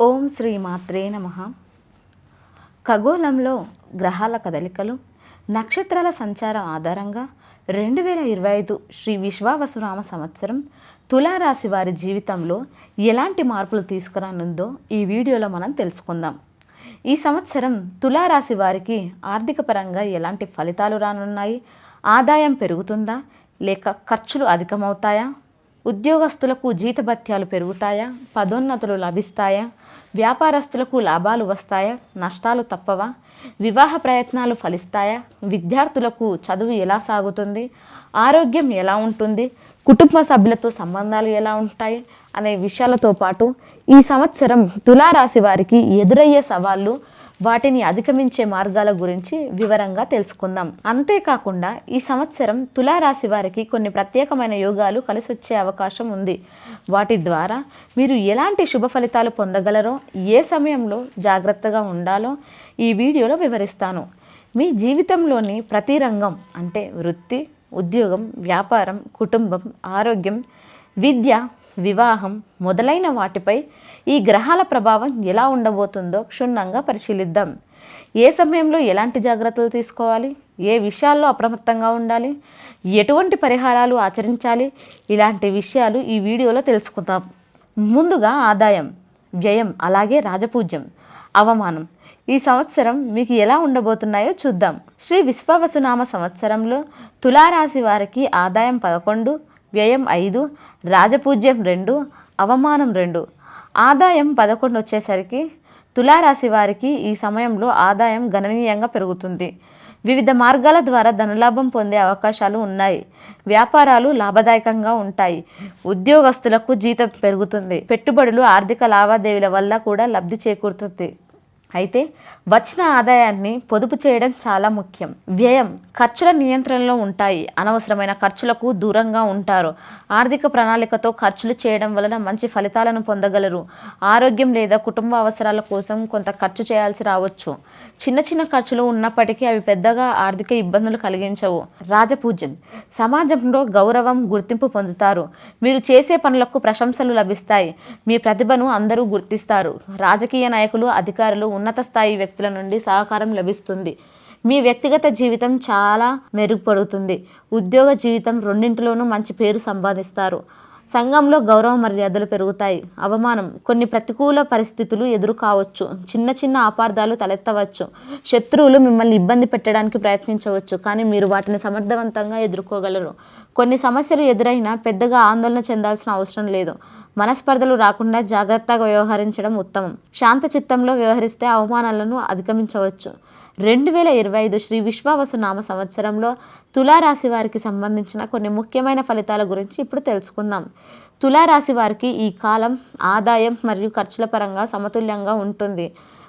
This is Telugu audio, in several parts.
ఓం శ్రీ మాత్రే నమ. ఖగోళంలో గ్రహాల కదలికలు నక్షత్రాల సంచారం ఆధారంగా రెండు వేల ఇరవై ఐదు శ్రీ విశ్వావసురామ సంవత్సరం తులారాశి వారి జీవితంలో ఎలాంటి మార్పులు తీసుకురానుందో ఈ వీడియోలో మనం తెలుసుకుందాం. ఈ సంవత్సరం తులారాశి వారికి ఆర్థిక పరంగా ఎలాంటి ఫలితాలు రానున్నాయి? ఆదాయం పెరుగుతుందా? లేక ఖర్చులు అధికమవుతాయా? ఉద్యోగస్తులకు జీతభత్యాలు పెరుగుతాయా? పదోన్నతులు లభిస్తాయా? వ్యాపారస్తులకు లాభాలు వస్తాయా? నష్టాలు తప్పవా? వివాహ ప్రయత్నాలు ఫలిస్తాయా? విద్యార్థులకు చదువు ఎలా సాగుతుంది? ఆరోగ్యం ఎలా ఉంటుంది? కుటుంబ సభ్యులతో సంబంధాలు ఎలా ఉంటాయి? అనే విషయాలతో పాటు ఈ సంవత్సరం తులారాశి వారికి ఎదురయ్యే సవాళ్ళు వాటిని అధిగమించే మార్గాల గురించి వివరంగా తెలుసుకుందాం. అంతేకాకుండా ఈ సంవత్సరం తులారాశి వారికి కొన్ని ప్రత్యేకమైన యోగాలు కలిసొచ్చే అవకాశం ఉంది. వాటి ద్వారా మీరు ఎలాంటి శుభ ఫలితాలు పొందగలరో ఏ సమయంలో జాగ్రత్తగా ఉండాలో ఈ వీడియోలో వివరిస్తాను. మీ జీవితంలోని ప్రతి రంగం అంటే వృత్తి ఉద్యోగం వ్యాపారం కుటుంబం ఆరోగ్యం విద్య వివాహం మొదలైన వాటిపై ఈ గ్రహాల ప్రభావం ఎలా ఉండబోతుందో క్షుణ్ణంగా పరిశీలిద్దాం. ఏ సమయంలో ఎలాంటి జాగ్రత్తలు తీసుకోవాలి? ఏ విషయాల్లో అప్రమత్తంగా ఉండాలి? ఎటువంటి పరిహారాలు ఆచరించాలి? ఇలాంటి విషయాలు ఈ వీడియోలో తెలుసుకుందాం. ముందుగా ఆదాయం వ్యయం అలాగే రాజపూజ్యం అవమానం. ఈ సంవత్సరం మీకు ఎలా ఉండబోతున్నాయో చూద్దాం. శ్రీ విశ్వవసునామ సంవత్సరంలో తులారాశి వారికి ఆదాయం పదకొండు వ్యయం ఐదు రాజపూజ్యం రెండు అవమానం రెండు. ఆదాయం పదకొండు వచ్చేసరికి తులారాశి వారికి ఈ సమయంలో ఆదాయం గణనీయంగా పెరుగుతుంది. వివిధ మార్గాల ద్వారా ధనలాభం పొందే అవకాశాలు ఉన్నాయి. వ్యాపారాలు లాభదాయకంగా ఉంటాయి. ఉద్యోగస్తులకు జీతం పెరుగుతుంది. పెట్టుబడులు ఆర్థిక లావాదేవీల వల్ల కూడా లబ్ధి చేకూరుతుంది. అయితే వచ్చిన ఆదాయాన్ని పొదుపు చేయడం చాలా ముఖ్యం. వ్యయం ఖర్చుల నియంత్రణలో ఉంటాయి. అనవసరమైన ఖర్చులకు దూరంగా ఉంటారు. ఆర్థిక ప్రణాళికతో ఖర్చులు చేయడం వలన మంచి ఫలితాలను పొందగలరు. ఆరోగ్యం లేదా కుటుంబ అవసరాల కోసం కొంత ఖర్చు చేయాల్సి రావచ్చు. చిన్న చిన్న ఖర్చులు ఉన్నప్పటికీ అవి పెద్దగా ఆర్థిక ఇబ్బందులు కలిగించవు. రాజపూజ్యం. సమాజంలో గౌరవం గుర్తింపు పొందుతారు. మీరు చేసే పనులకు ప్రశంసలు లభిస్తాయి. మీ ప్రతిభను అందరూ గుర్తిస్తారు. రాజకీయ నాయకులు అధికారులు ఉన్నత స్థాయి వ్యక్తుల నుండి సహకారం లభిస్తుంది. మీ వ్యక్తిగత జీవితం చాలా మెరుగుపడుతుంది. ఉద్యోగ జీవితం రెండింటిలోనూ మంచి పేరు సంపాదిస్తారు. సంఘంలో గౌరవ మర్యాదలు పెరుగుతాయి. అవమానం కొన్ని ప్రతికూల పరిస్థితులు ఎదురు కావచ్చు చిన్న చిన్న అపార్థాలు తలెత్తవచ్చు. శత్రువులు మిమ్మల్ని ఇబ్బంది పెట్టడానికి ప్రయత్నించవచ్చు కానీ మీరు వాటిని సమర్థవంతంగా ఎదుర్కోగలరు. కొన్ని సమస్యలు ఎదురైనా పెద్దగా ఆందోళన చెందాల్సిన అవసరం లేదు. మనస్పర్ధలు రాకుండా జాగ్రత్తగా వ్యవహరించడం ఉత్తమం. శాంత చిత్తంలో వ్యవహరిస్తే అవమానాలను అధిగమించవచ్చు. రెండు వేల ఇరవై ఐదు శ్రీ విశ్వావసు నామ సంవత్సరంలో తులారాశి వారికి సంబంధించిన కొన్ని ముఖ్యమైన ఫలితాల గురించి ఇప్పుడు తెలుసుకుందాం. తులారాశి వారికి ఈ కాలం ఆదాయం మరియు ఖర్చుల పరంగా సమతుల్యంగా ఉంటుంది.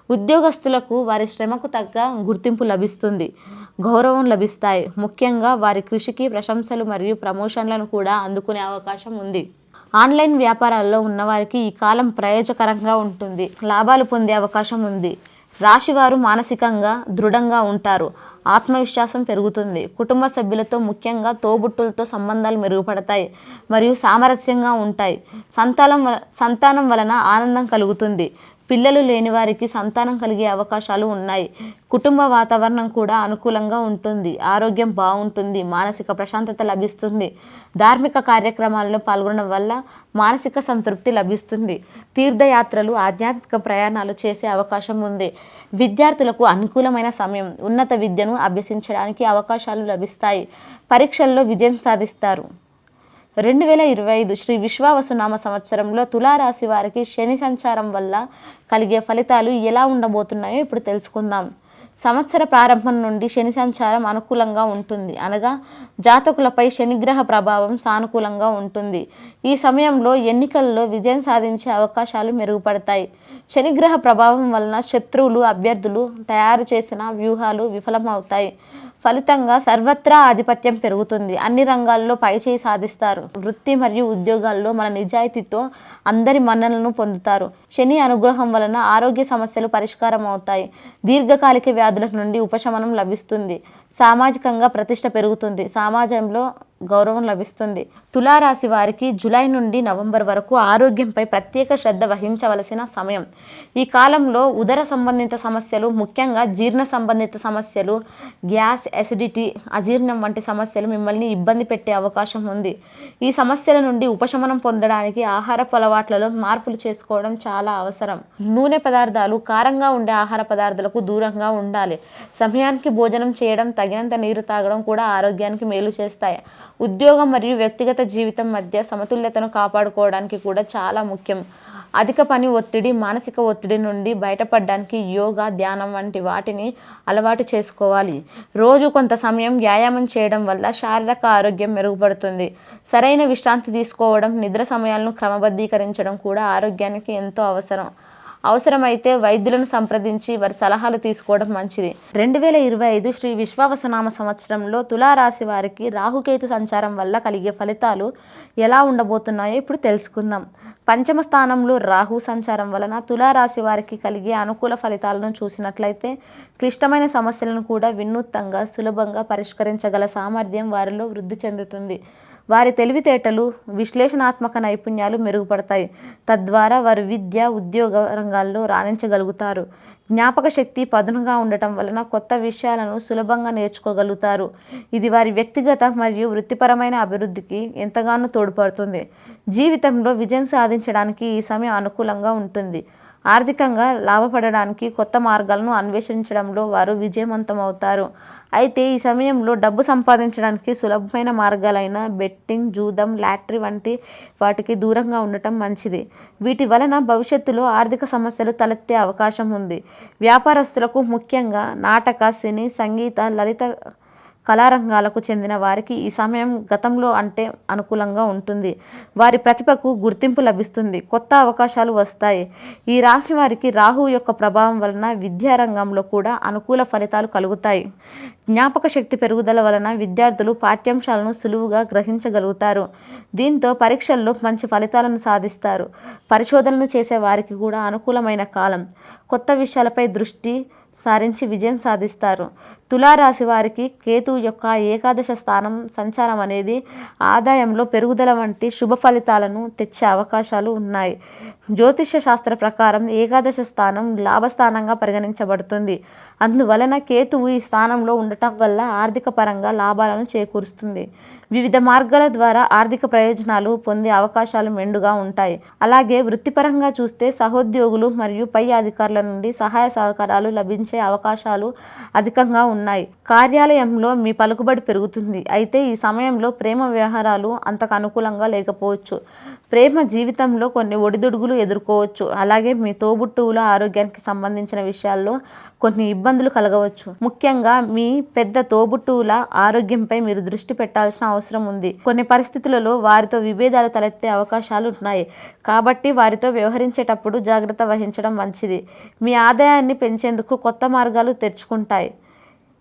ఉద్యోగస్తులకు వారి శ్రమకు తగ్గ గుర్తింపు లభిస్తుంది. గౌరవం లభిస్తాయి. ముఖ్యంగా వారి కృషికి ప్రశంసలు మరియు ప్రమోషన్లను కూడా అందుకునే అవకాశం ఉంది. ఆన్లైన్ వ్యాపారాల్లో ఉన్నవారికి ఈ కాలం ప్రయోజకరంగా ఉంటుంది. లాభాలు పొందే అవకాశం ఉంది. రాశివారు మానసికంగా దృఢంగా ఉంటారు. ఆత్మవిశ్వాసం పెరుగుతుంది. కుటుంబ సభ్యులతో ముఖ్యంగా తోబుట్టులతో సంబంధాలు మెరుగుపడతాయి మరియు సామరస్యంగా ఉంటాయి. సంతానం వ- సంతానం వలన ఆనందం కలుగుతుంది. పిల్లలు లేని వారికి సంతానం కలిగే అవకాశాలు ఉన్నాయి. కుటుంబ వాతావరణం కూడా అనుకూలంగా ఉంటుంది. ఆరోగ్యం బాగుంటుంది. మానసిక ప్రశాంతత లభిస్తుంది. ధార్మిక కార్యక్రమాల్లో పాల్గొనడం వల్ల మానసిక సంతృప్తి లభిస్తుంది. తీర్థయాత్రలు ఆధ్యాత్మిక ప్రయాణాలు చేసే అవకాశం ఉంది. విద్యార్థులకు అనుకూలమైన సమయం ఉన్నత విద్యను అభ్యసించడానికి అవకాశాలు లభిస్తాయి. పరీక్షల్లో విజయం సాధిస్తారు. రెండు వేల ఇరవై ఐదు శ్రీ విశ్వావసునామ సంవత్సరంలో తులారాశి వారికి శని సంచారం వల్ల కలిగే ఫలితాలు ఎలా ఉండబోతున్నాయో ఇప్పుడు తెలుసుకుందాం. సంవత్సర ప్రారంభం నుండి శని సంచారం అనుకూలంగా ఉంటుంది. అనగా జాతకులపై శనిగ్రహ ప్రభావం సానుకూలంగా ఉంటుంది. ఈ సమయంలో ఎన్నికల్లో విజయం సాధించే అవకాశాలు మెరుగుపడతాయి. శనిగ్రహ ప్రభావం వలన శత్రువులు అభ్యర్థులు తయారు చేసిన వ్యూహాలు విఫలమవుతాయి. ఫలితంగా సర్వత్రా ఆధిపత్యం పెరుగుతుంది. అన్ని రంగాల్లో పైచేయి సాధిస్తారు. వృత్తి మరియు ఉద్యోగాల్లో మన నిజాయితీతో అందరి మన్నలను పొందుతారు. శని అనుగ్రహం వలన ఆరోగ్య సమస్యలు పరిష్కారం అవుతాయి దీర్ఘకాలిక వ్యాధుల నుండి ఉపశమనం లభిస్తుంది. సామాజికంగా ప్రతిష్ట పెరుగుతుంది. సమాజంలో గౌరవం లభిస్తుంది. తులారాశి వారికి జూలై నుండి నవంబర్ వరకు ఆరోగ్యంపై ప్రత్యేక శ్రద్ధ వహించవలసిన సమయం. ఈ కాలంలో ఉదర సంబంధిత సమస్యలు ముఖ్యంగా జీర్ణ సంబంధిత సమస్యలు గ్యాస్ ఎసిడిటీ అజీర్ణం వంటి సమస్యలు మిమ్మల్ని ఇబ్బంది పెట్టే అవకాశం ఉంది. ఈ సమస్యల నుండి ఉపశమనం పొందడానికి ఆహారపు అలవాట్లలో మార్పులు చేసుకోవడం చాలా అవసరం. నూనె పదార్థాలు కారంగా ఉండే ఆహార పదార్థాలకు దూరంగా ఉండాలి. సమయానికి భోజనం చేయడం తగినంత నీరు తాగడం కూడా ఆరోగ్యానికి మేలు చేస్తాయి. ఉద్యోగం మరియు వ్యక్తిగత జీవితం మధ్య సమతుల్యతను కాపాడుకోవడానికి కూడా చాలా ముఖ్యం. అధిక పని ఒత్తిడి మానసిక ఒత్తిడి నుండి బయటపడడానికి యోగా ధ్యానం వంటి వాటిని అలవాటు చేసుకోవాలి. రోజు కొంత సమయం వ్యాయామం చేయడం వల్ల శారీరక ఆరోగ్యం మెరుగుపడుతుంది. సరైన విశ్రాంతి తీసుకోవడం నిద్ర సమయాలను క్రమబద్ధీకరించడం కూడా ఆరోగ్యానికి ఎంతో అవసరం. అవసరమైతే వైద్యులను సంప్రదించి వారి సలహాలు తీసుకోవడం మంచిది. రెండు వేల ఇరవై ఐదు శ్రీ విశ్వావసనామ సంవత్సరంలో తులారాశి వారికి రాహుకేతు సంచారం వల్ల కలిగే ఫలితాలు ఎలా ఉండబోతున్నాయో ఇప్పుడు తెలుసుకుందాం. పంచమ స్థానంలో రాహు సంచారం వలన తులారాశి వారికి కలిగే అనుకూల ఫలితాలను చూసినట్లయితే క్లిష్టమైన సమస్యలను కూడా వినూత్నంగా సులభంగా పరిష్కరించగల సామర్థ్యం వారిలో వృద్ధి చెందుతుంది. వారి తెలివితేటలు విశ్లేషణాత్మక నైపుణ్యాలు మెరుగుపడతాయి. తద్వారా వారు విద్య ఉద్యోగ రంగాల్లో రాణించగలుగుతారు. జ్ఞాపక శక్తి పదునుగా ఉండటం వలన కొత్త విషయాలను సులభంగా నేర్చుకోగలుగుతారు. ఇది వారి వ్యక్తిగత మరియు వృత్తిపరమైన అభివృద్ధికి ఎంతగానో తోడ్పడుతుంది. జీవితంలో విజయం సాధించడానికి ఈ సమయం అనుకూలంగా ఉంటుంది. ఆర్థికంగా లాభపడడానికి కొత్త మార్గాలను అన్వేషించడంలో వారు విజయవంతమవుతారు. అయితే ఈ సమయంలో డబ్బు సంపాదించడానికి సులభమైన మార్గాలైన బెట్టింగ్ జూదం లాటరీ వంటి వాటికి దూరంగా ఉండటం మంచిది. వీటి వలన భవిష్యత్తులో ఆర్థిక సమస్యలు తలెత్తే అవకాశం ఉంది. వ్యాపారస్తులకు ముఖ్యంగా నాటక సినీ సంగీత లలిత కళారంగాలకు చెందిన వారికి ఈ సమయం గతంలో అంటే అనుకూలంగా ఉంటుంది. వారి ప్రతిభకు గుర్తింపు లభిస్తుంది. కొత్త అవకాశాలు వస్తాయి. ఈ రాశి వారికి రాహు యొక్క ప్రభావం వలన విద్యారంగంలో కూడా అనుకూల ఫలితాలు కలుగుతాయి. జ్ఞాపక శక్తి పెరుగుదల వలన విద్యార్థులు పాఠ్యాంశాలను సులువుగా గ్రహించగలుగుతారు. దీంతో పరీక్షల్లో మంచి ఫలితాలను సాధిస్తారు. పరిశోధనలు చేసే వారికి కూడా అనుకూలమైన కాలం. కొత్త విషయాలపై దృష్టి సారించి విజయం సాధిస్తారు. తులారాశి వారికి కేతు యొక్క ఏకాదశ స్థానం సంచారం అనేది ఆదాయంలో పెరుగుదల వంటి శుభ ఫలితాలను తెచ్చే అవకాశాలు ఉన్నాయి. జ్యోతిష శాస్త్ర ప్రకారం ఏకాదశ స్థానం లాభస్థానంగా పరిగణించబడుతుంది. అందువలన కేతువు ఈ స్థానంలో ఉండటం వల్ల ఆర్థిక పరంగా లాభాలను చేకూరుస్తుంది. వివిధ మార్గాల ద్వారా ఆర్థిక ప్రయోజనాలు పొందే అవకాశాలు మెండుగా ఉంటాయి. అలాగే వృత్తిపరంగా చూస్తే సహోద్యోగులు మరియు పై అధికారుల నుండి సహాయ సహకారాలు లభించే అవకాశాలు అధికంగా ఉన్నాయి. కార్యాలయంలో మీ పలుకుబడి పెరుగుతుంది. అయితే ఈ సమయంలో ప్రేమ వ్యవహారాలు అంతకు అనుకూలంగా లేకపోవచ్చు. ప్రేమ జీవితంలో కొన్ని ఒడిదుడుగులు ఎదుర్కోవచ్చు. అలాగే మీ తోబుట్టువుల ఆరోగ్యానికి సంబంధించిన విషయాల్లో కొన్ని ఇబ్బందులు కలగవచ్చు. ముఖ్యంగా మీ పెద్ద తోబుట్టువుల ఆరోగ్యంపై మీరు దృష్టి పెట్టాల్సిన అవసరం ఉంది. కొన్ని పరిస్థితులలో వారితో విభేదాలు తలెత్తే అవకాశాలు ఉన్నాయి. కాబట్టి వారితో వ్యవహరించేటప్పుడు జాగ్రత్త వహించడం మంచిది. మీ ఆదాయాన్ని పెంచేందుకు కొత్త మార్గాలు తెరుచుకుంటాయి.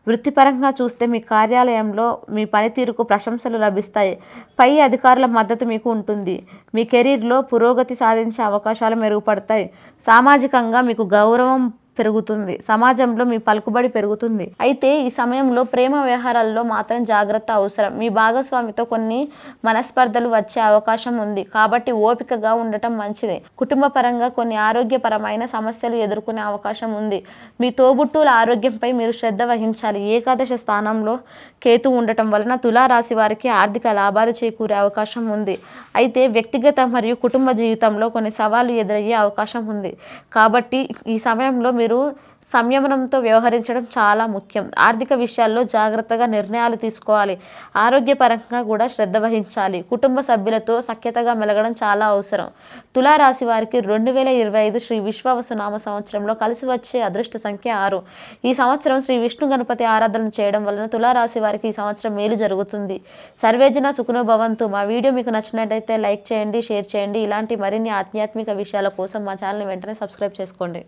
వృత్తిపరంగా చూస్తే మీ కార్యాలయంలో మీ పనితీరుకు ప్రశంసలు లభిస్తాయి. పై అధికారుల మద్దతు మీకు ఉంటుంది. మీ కెరీర్లో పురోగతి సాధించే అవకాశాలు మెరుగుపడతాయి. సామాజికంగా మీకు గౌరవం పెరుగుతుంది. సమాజంలో మీ పలుకుబడి పెరుగుతుంది. అయితే ఈ సమయంలో ప్రేమ వ్యవహారాల్లో మాత్రం జాగ్రత్త అవసరం. మీ భాగస్వామితో కొన్ని మనస్పర్ధలు వచ్చే అవకాశం ఉంది. కాబట్టి ఓపికగా ఉండటం మంచిది. కుటుంబ పరంగా కొన్ని ఆరోగ్యపరమైన సమస్యలు ఎదుర్కొనే అవకాశం ఉంది. మీ తోబుట్టుల ఆరోగ్యంపై మీరు శ్రద్ధ వహించాలి. ఏకాదశ స్థానంలో కేతు ఉండటం వలన తులారాశి వారికి ఆర్థిక లాభాలు చేకూరే అవకాశం ఉంది. అయితే వ్యక్తిగత మరియు కుటుంబ జీవితంలో కొన్ని సవాళ్ళు ఎదురయ్యే అవకాశం ఉంది. కాబట్టి ఈ సమయంలో మీరు మీరు సంయమనంతో వ్యవహరించడం చాలా ముఖ్యం. ఆర్థిక విషయాల్లో జాగ్రత్తగా నిర్ణయాలు తీసుకోవాలి. ఆరోగ్యపరంగా కూడా శ్రద్ధ వహించాలి. కుటుంబ సభ్యులతో సఖ్యతగా మెలగడం చాలా అవసరం. తులారాశి వారికి రెండు వేల ఇరవై ఐదు శ్రీ విశ్వావసునామ సంవత్సరంలో కలిసి వచ్చే అదృష్ట సంఖ్య ఆరు. ఈ సంవత్సరం శ్రీ విష్ణు గణపతి ఆరాధన చేయడం వలన తులారాశి వారికి ఈ సంవత్సరం మేలు జరుగుతుంది. సర్వేజన సుఖనో భవంతు. మా వీడియో మీకు నచ్చినట్టయితే లైక్ చేయండి షేర్ చేయండి. ఇలాంటి మరిన్ని ఆధ్యాత్మిక విషయాల కోసం మా ఛానల్ వెంటనే సబ్స్క్రైబ్ చేసుకోండి.